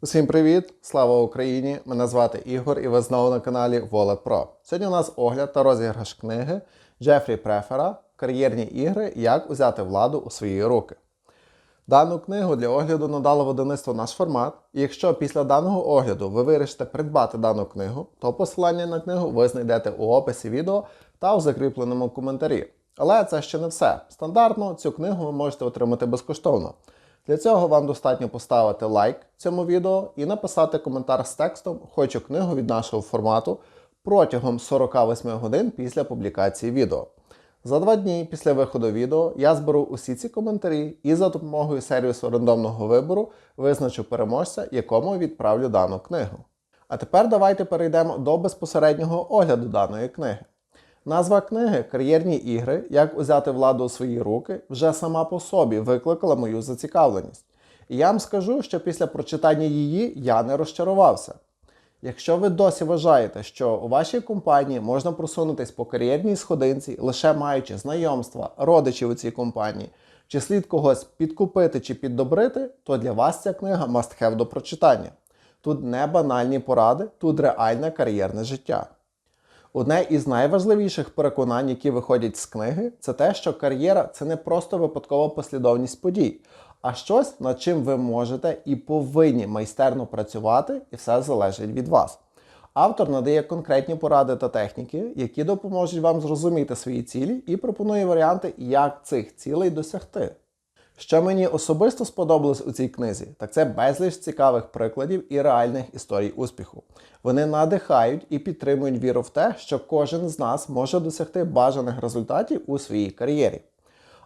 Усім привіт! Слава Україні! Мене звати Ігор і ви знову на каналі Wallet Pro. Сьогодні у нас огляд та розіграш книги Джефрі Префера Кар'єрні ігри Як узяти владу у свої руки. Дану книгу для огляду надало видавництво наш формат. І якщо після даного огляду ви вирішите придбати дану книгу, то посилання на книгу ви знайдете у описі відео та у закріпленому коментарі. Але це ще не все. Стандартно цю книгу ви можете отримати безкоштовно. Для цього вам достатньо поставити лайк цьому відео і написати коментар з текстом Хочу книгу від нашого формату протягом 48 годин після публікації відео. За два дні після виходу відео я зберу усі ці коментарі і за допомогою сервісу рандомного вибору визначу переможця, якому відправлю дану книгу. А тепер давайте перейдемо до безпосереднього огляду даної книги. Назва книги Кар'єрні ігри, як узяти владу у свої руки, вже сама по собі викликала мою зацікавленість. І я вам скажу, що після прочитання її я не розчарувався. Якщо ви досі вважаєте, що у вашій компанії можна просунутись по кар'єрній сходинці, лише маючи знайомства, родичів у цій компанії, чи слід когось підкупити чи піддобрити, то для вас ця книга must have до прочитання. Тут не банальні поради, тут реальне кар'єрне життя. Одне із найважливіших переконань, які виходять з книги, це те, що кар'єра це не просто випадкова послідовність подій, а щось, над чим ви можете і повинні майстерно працювати, і все залежить від вас. Автор надає конкретні поради та техніки, які допоможуть вам зрозуміти свої цілі і пропонує варіанти, як цих цілей досягти. Що мені особисто сподобалось у цій книзі, так це безліч цікавих прикладів і реальних історій успіху. Вони надихають і підтримують віру в те, що кожен з нас може досягти бажаних результатів у своїй кар'єрі.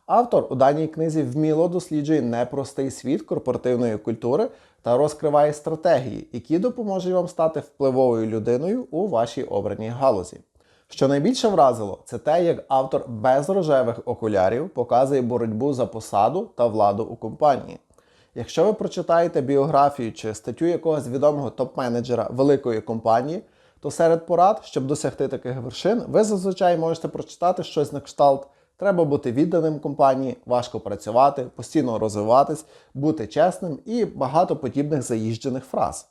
Автор у даній книзі вміло досліджує непростий світ корпоративної культури та розкриває стратегії, які допоможуть вам стати впливовою людиною у вашій обраній галузі. Що найбільше вразило, це те, як автор без рожевих окулярів показує боротьбу за посаду та владу у компанії. Якщо ви прочитаєте біографію чи статтю якогось відомого топ-менеджера великої компанії, то серед порад, щоб досягти таких вершин, ви зазвичай можете прочитати щось на кшталт. Треба бути відданим компанії, важко працювати, постійно розвиватись, бути чесним і багато подібних заїжджених фраз.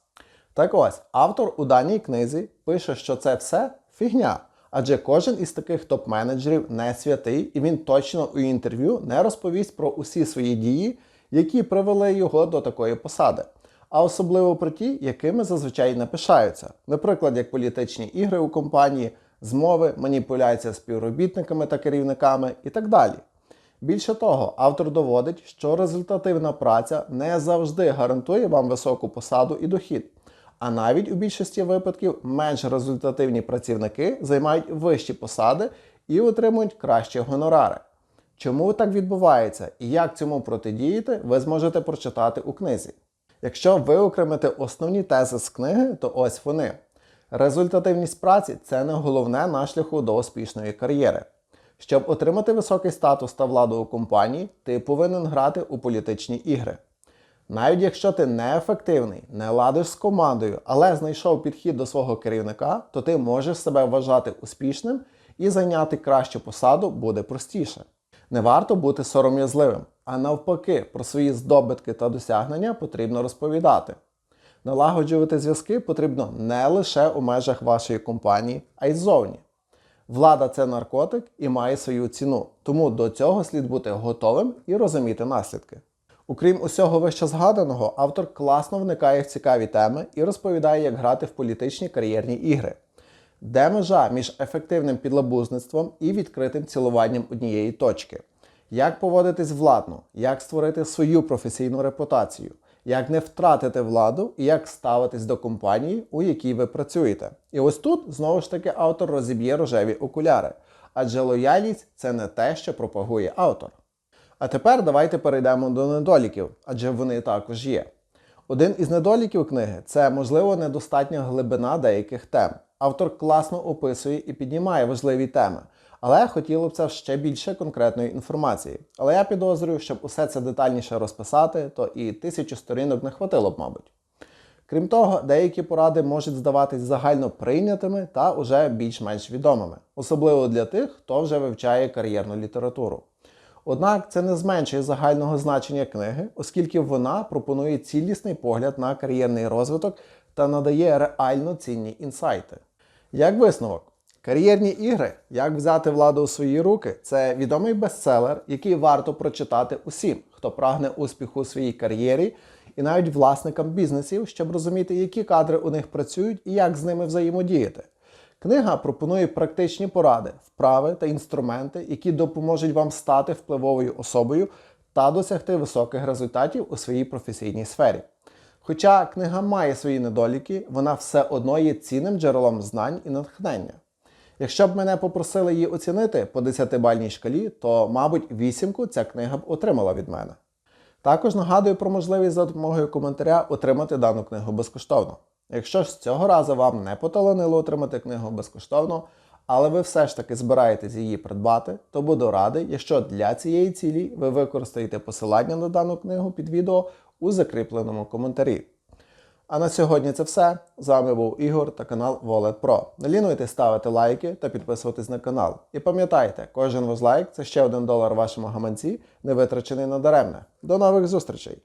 Так ось, автор у даній книзі пише, що це все фігня. Адже кожен із таких топ-менеджерів не святий, і він точно у інтерв'ю не розповість про усі свої дії, які привели його до такої посади, а особливо про ті, якими зазвичай не пишаються, наприклад, як політичні ігри у компанії, змови, маніпуляція співробітниками та керівниками і так далі. Більше того, автор доводить, що результативна праця не завжди гарантує вам високу посаду і дохід. А навіть у більшості випадків менш результативні працівники займають вищі посади і отримують кращі гонорари. Чому так відбувається і як цьому протидіяти, ви зможете прочитати у книзі. Якщо ви окремите основні тези з книги, то ось вони. Результативність праці це не головне на шляху до успішної кар'єри. Щоб отримати високий статус та владу у компанії, ти повинен грати у політичні ігри. Навіть якщо ти неефективний, не ладиш з командою, але знайшов підхід до свого керівника, то ти можеш себе вважати успішним і зайняти кращу посаду буде простіше. Не варто бути сором'язливим, а навпаки, про свої здобитки та досягнення потрібно розповідати. Налагоджувати зв'язки потрібно не лише у межах вашої компанії, а й ззовні. Влада це наркотик і має свою ціну, тому до цього слід бути готовим і розуміти наслідки. Окрім усього вище згаданого, автор класно вникає в цікаві теми і розповідає, як грати в політичні кар'єрні ігри, де межа між ефективним підлабузництвом і відкритим цілуванням однієї точки, як поводитись владно, як створити свою професійну репутацію, як не втратити владу? І як ставитись до компанії, у якій ви працюєте. І ось тут знову ж таки автор розіб'є рожеві окуляри, адже лояльність це не те, що пропагує автор. А тепер давайте перейдемо до недоліків, адже вони також є. Один із недоліків книги це, можливо, недостатня глибина деяких тем. Автор класно описує і піднімає важливі теми, але хотіло б це ще більше конкретної інформації. Але я підозрюю, щоб усе це детальніше розписати, то і тисячу сторінок не хватило б, мабуть. Крім того, деякі поради можуть здаватись загально прийнятими та уже більш-менш відомими, особливо для тих, хто вже вивчає кар'єрну літературу. Однак це не зменшує загального значення книги, оскільки вона пропонує цілісний погляд на кар'єрний розвиток та надає реально цінні інсайти. Як висновок, кар'єрні ігри, як взяти владу у свої руки, це відомий бестселер, який варто прочитати усім, хто прагне успіху у своїй кар'єрі, і навіть власникам бізнесів, щоб розуміти, які кадри у них працюють і як з ними взаємодіяти. Книга пропонує практичні поради, вправи та інструменти, які допоможуть вам стати впливовою особою та досягти високих результатів у своїй професійній сфері. Хоча книга має свої недоліки, вона все одно є цінним джерелом знань і натхнення. Якщо б мене попросили її оцінити по 10-бальній шкалі, то, мабуть, вісімку ця книга б отримала від мене. Також нагадую про можливість за допомогою коментаря отримати дану книгу безкоштовно. Якщо ж цього разу вам не поталанило отримати книгу безкоштовно, але ви все ж таки збираєтесь її придбати, то буду радий, якщо для цієї цілі ви використаєте посилання на дану книгу під відео у закріпленому коментарі. А на сьогодні це все. З вами був Ігор та канал Wallet Pro. Не лінуйте ставити лайки та підписуватись на канал. І пам'ятайте, кожен ваш лайк це ще один долар вашому гаманці, не витрачений надаремне. До нових зустрічей!